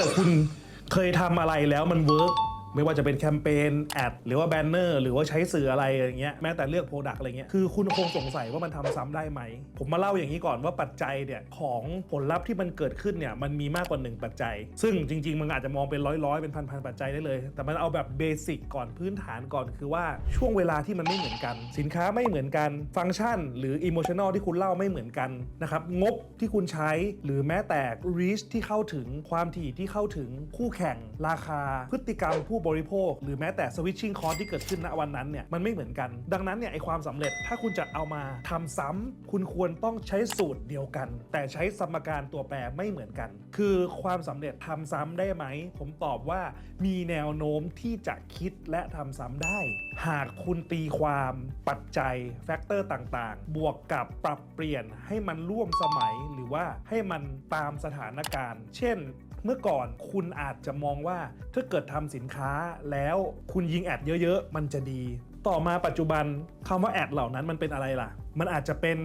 กิดคุณเคยทำอะไรแล้วมันเวิร์ก ไม่ว่าจะเป็นแคมเปญแอดหรือว่าแบนเนอร์หรือว่าใช้สื่ออะไรอย่างเงี้ยแม้แต่เลือกโปรดักต์อะไรเงี้ยคือคุณคงสงสัยว่ามันทำซ้ำได้ไหม ผมมาเล่าอย่างนี้ก่อนว่าปัจจัยเนี่ยของผลลัพธ์ที่มันเกิดขึ้นเนี่ยมันมีมากกว่าหนึ่งปัจจัย ซึ่งจริง ๆ มันอาจจะมองเป็นร้อยๆเป็นพันๆปัจจัยได้เลย แต่มันเอาแบบเบสิกก่อนพื้นฐานก่อนคือว่าช่วงเวลาที่มันไม่เหมือนกัน สินค้าไม่เหมือนกันฟังก์ชัน หรืออิโมชันอลที่คุณเล่าไม่เหมือนกันนะครับงบที่คุณใช้หรือแม้แต่ reach ที่เข้าถึงความถี่ที่เข้าถึงคู่แข่งราคาพฤติกรรมผู้บริโภค หรือแม้แต่ switching cost ที่เกิดขึ้นณวันนั้นเนี่ยมันไม่เหมือนกัน ดังนั้นเนี่ยไอความสำเร็จถ้าคุณจะเอามาทำซ้ำคุณควรต้องใช้สูตรเดียวกัน แต่ใช้สมการตัวแปรไม่เหมือนกัน คือความสำเร็จทำซ้ำได้ไหม ผมตอบว่ามีแนวโน้มที่จะคิดและทำซ้ำได้ หากคุณตีความปัจจัยแฟกเตอร์ต่างๆ บวกกับปรับเปลี่ยนให้มันร่วมสมัยหรือว่าให้มันตามสถานการณ์ เช่น เมื่อก่อนคุณอาจจะมองว่าถ้าเกิดทำสินค้าแล้วคุณยิงแอดเยอะๆ มันจะดี ต่อมาปัจจุบันคำว่าแอดเหล่านั้นมันเป็นอะไรล่ะมันอาจจะเป็น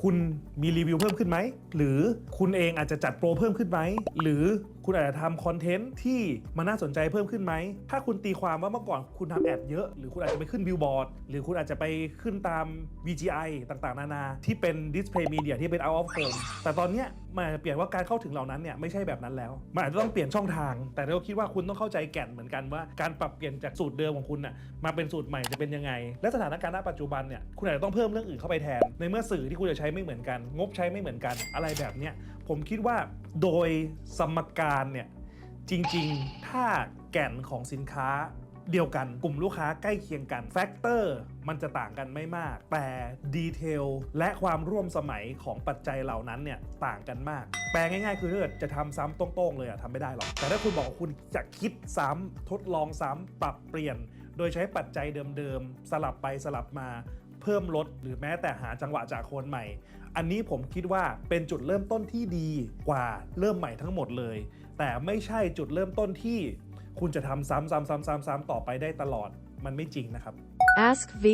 คุณมีรีวิวเพิ่มขึ้นไหม หรือคุณเองอาจจะจัดโปรเพิ่มขึ้นไหม หรือคุณอาจจะทำคอนเทนต์ที่มันน่าสนใจเพิ่มขึ้นไหม ถ้าคุณตีความว่าเมื่อก่อนคุณทำแอดเยอะ หรือคุณอาจจะไปขึ้นบิลบอร์ด หรือคุณอาจจะไปขึ้นตาม VGI ต่างๆ นานา ที่เป็นดิสเพย์มีเดียที่เป็น out of home แต่ตอนเนี้ยมันอาจจะเปลี่ยนว่าการเข้าถึงเหล่านั้นเนี่ยไม่ใช่แบบนั้นแล้ว มันอาจจะต้องเปลี่ยนช่องทาง แต่เราคิดว่าคุณต้องเข้าใจแก่นเหมือนกันว่าการปรับเปลี่ยนจากสูตรเดิมของคุณน่ะมาเป็นสูตรใหม่จะเป็นยังไง และสถานการณ์ณปัจจุบันเนี่ยคุณอาจจะต้องเพิ่มเรื่องอื่นเข้าไปแทน ในเมื่อสื่อที่คุณจะใช้ไม่เหมือนกัน งบใช้ไม่เหมือนกันอะไรแบบเนี้ยผมคิดว่าโดยสมการเนี่ยจริงๆ ถ้าแก่นของสินค้าเดียวกันกลุ่มลูกค้าใกล้เคียงกันแฟกเตอร์มันจะต่างกันไม่มาก แต่ดีเทลและความร่วมสมัยของปัจจัยเหล่านั้นเนี่ยต่างกันมาก แปลง่ายๆ คือถ้าเกิดจะทำซ้ำตรงๆ เลยอะทำไม่ได้หรอก แต่ถ้าคุณบอกว่าคุณจะคิดซ้ำทดลองซ้ำปรับเปลี่ยน โดยใช้ปัจจัยเดิมๆ สลับไปสลับมา เพิ่มลดหรือแม้แต่หาจังหวะจากคนใหม่ อันนี้ผมคิดว่าเป็นจุดเริ่มต้นที่ดีกว่าเริ่มใหม่ทั้งหมดเลย แต่ไม่ใช่จุดเริ่มต้นที่คุณจะทำซ้ำๆๆๆๆต่อไปได้ตลอดมันไม่จริงนะครับ Ask V.